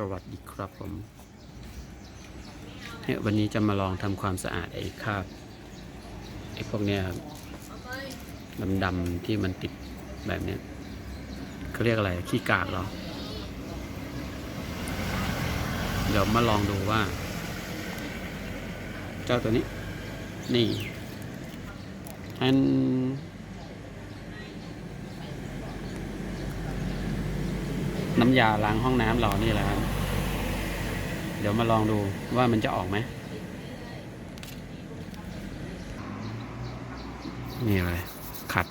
สวัสดีครับผมเนี่ยวันนี้จะมาลองทำความสะอาดไอ้คราบไอ้พวกเนี้ยครับดำๆที่มันติดแบบเนี้ยเขาเรียกอะไรขี้กากเหรอ เดี๋ยวมาลองดูว่า เจ้าตัวนี้ นี่อัน น้ำยาล้างห้องน้ำเรานี่แหละครับ เดี๋ยวมาลองดูว่ามันจะออกไหม นี่เลย ขัด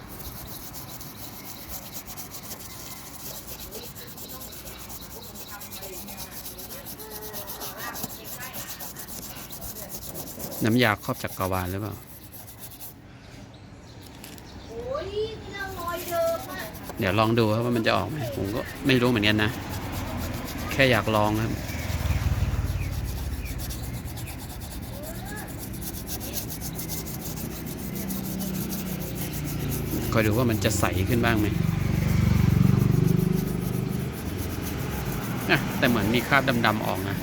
น้ำยาครอบจักรวาลหรือเปล่า เดี๋ยวลองดูครับว่ามันจะออกไหมผมก็ไม่รู้เหมือนกันนะ แค่อยากลองครับคอยดูว่ามันจะใสขึ้นบ้างไหมแต่เหมือนมีคราบดำๆออกนะ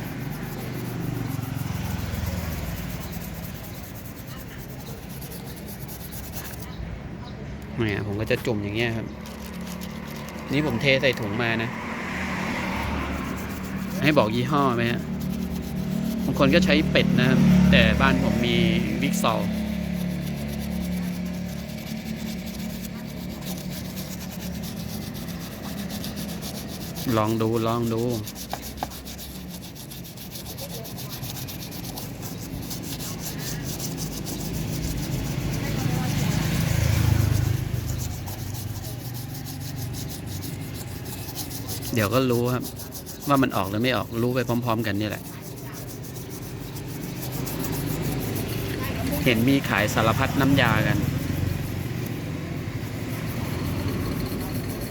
เนี่ยผมก็จะจุ่มอย่างเงี้ยครับ นี่ผมเทใส่ถุงมานะ ให้บอกยี่ห้อไหมฮะบางคนก็ใช้เป็ดนะครับ แต่บ้านผมมีวิกซอลลองดูลองดู ดี๋ยวก็รู้ครับ ว่ามันออกหรือไม่ออกรู้ไปพร้อม ๆ กันนี่แหละ เห็นมีขายสารพัดน้ำยากัน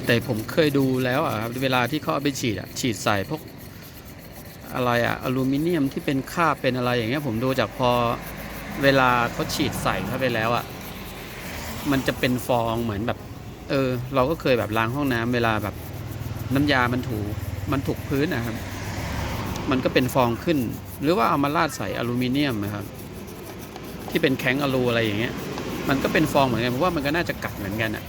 แต่ผมเคยดูแล้วอะครับเวลาที่เขาเอาไปฉีดอะฉีดใส่พวกอะไรอะอลูมิเนียมที่เป็นคราบเป็นอะไรอย่างเงี้ยผมดูจากพอเวลาเขาฉีดใส่เข้าไปแล้วอะมันจะเป็นฟองเหมือนแบบ เออ เราก็เคยแบบล้างห้องน้ำเวลาแบบ น้ำยามันถูมันถูกพื้นนะครับ มันก็เป็นฟองขึ้น หรือว่าเอามาราดใส่อลูมิเนียมนะครับ ที่เป็นแข็งอลูอะไรอย่างเงี้ย มันก็เป็นฟองเหมือนกันผมว่ามันก็น่าจะกัดเหมือนกันอะ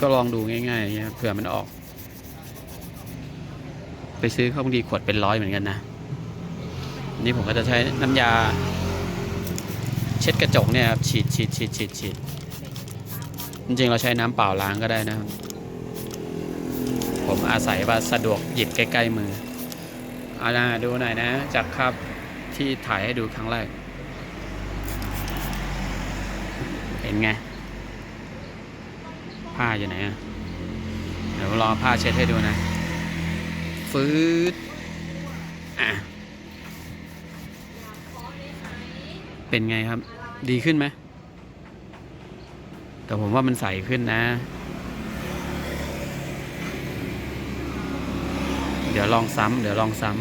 ก็ลองดูง่ายๆเงี้ยเผื่อมันออก ไปซื้อเขาบางทีขวดเป็นร้อยเหมือนกันนะนี่ผมก็จะใช้น้ำยา เช็ดกระจกเนี่ยครับฉีดฉีดฉีดฉีดฉีด จริงๆเราใช้น้ำเปล่าล้างก็ได้นะครับ ผมอาศัยว่าสะดวกหยิบใกล้ๆมือเอาล่ะดูหน่อยนะ จากภาพที่ถ่ายให้ดูครั้งแรก เห็นไง ผ้าอยู่ไหนอะเดี๋ยวรอผ้าเช็ดให้ดูนะ ฟืดอะ เป็นไงครับ ดีขึ้นไหม แต่ผมว่ามันใสขึ้นนะ เดี๋ยวลองซ้ำเดี๋ยวลองซ้ำ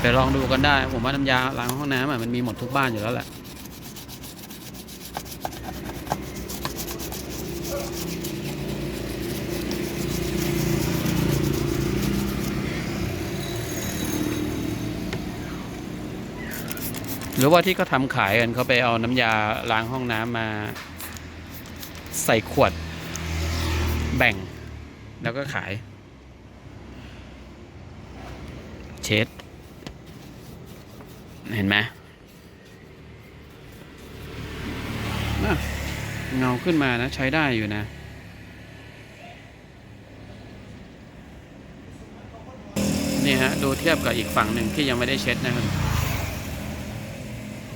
เดี๋ยวลองดูกันได้ ผมว่าน้ำยาล้างห้องน้ำมันมีหมดทุกบ้านอยู่แล้วแหละ หรือว่าที่เขาทำขายกันเขาไปเอาน้ำยาล้างห้องน้ำมา ใส่ขวด แบ่ง แล้วก็ขาย เช็ด เห็นไหมเงาขึ้นมานะ ใช้ได้อยู่นะนี่ฮะ ดูเทียบกับอีกฝั่งหนึ่งที่ยังไม่ได้เช็ดนะครับ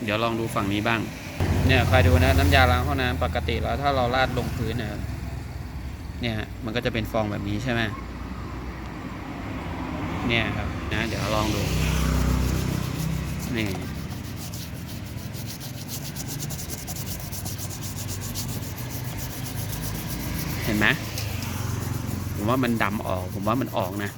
เดี๋ยวลองดูฝั่งนี้บ้าง เนี่ยคอยดูนะน้ำยาล้างห้องน้ำปกติแล้วถ้าเราราดลงพื้นนะครับเนี่ยฮะมันก็จะเป็นฟองแบบนี้ใช่ไหมเนี่ยครับนะเดี๋ยวลองดูนี่เห็นไหมผมว่ามันดำออก ผมว่ามันออกนะ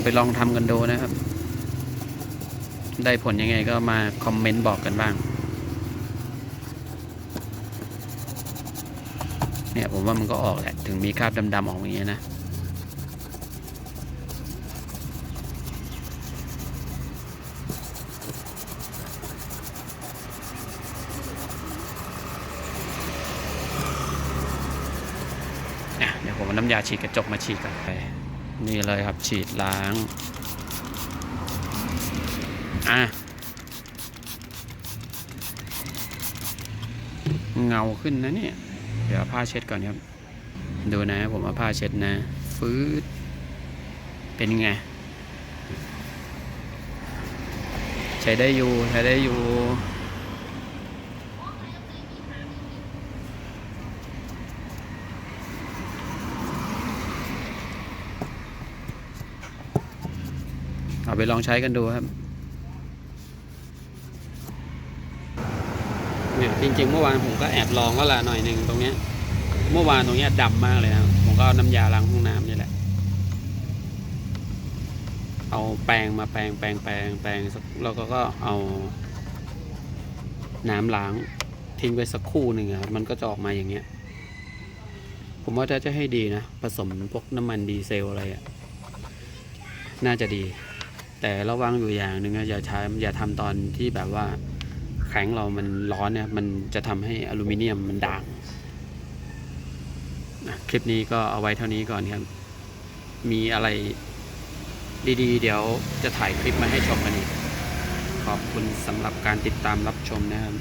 เอาไปลองทำกันดูนะครับ ได้ผลยังไงก็มาคอมเมนต์บอกกันบ้าง เนี่ยผมว่ามันก็ออกแหละ ถึงมีคราบดำๆออกอย่างเงี้ยนะเดี๋ยวผมน้ำยาฉีดกระจกมาฉีดกันไป นี่เลยครับฉีดล้าง อะ เงาขึ้นนะเนี่ย เดี๋ยวผ้าเช็ดก่อนครับ ดูนะผมเอาผ้าเช็ดนะ ฟืดเป็นไง ใช้ได้อยู่ ใช้ได้อยู่ เอาไปลองใช้กันดูครับเนี่ยจริงๆ เมื่อวานผมก็แอบลองก็ละหน่อยหนึ่งตรงเนี้ย เมื่อวานตรงเนี้ยดำมากเลยครับผมก็น้ำยาล้างห้องน้ำนี่แหละ เอาแปรงมาแปรงแปรงแปรงแปรงแล้วก็ก็เอา น้ำล้างทิ้งไว้สักครู่หนึ่งครับมันก็จะออกมาอย่างเงี้ย ผมว่าถ้าจะให้ดีนะ ผสมพวกน้ำมันดีเซลอะไรอะน่าจะดี แต่ระวังอยู่อย่างหนึ่งนะอย่าใช้อย่าทำตอนที่แบบว่าแข็งเรามันร้อนเนี่ยมันจะทำให้อลูมิเนียมมันด่างคลิปนี้ก็เอาไว้เท่านี้ก่อนครับ มีอะไรดีๆ เดี๋ยวจะถ่ายคลิปมาให้ชมกันอีกขอบคุณสำหรับการติดตามรับชมนะครับ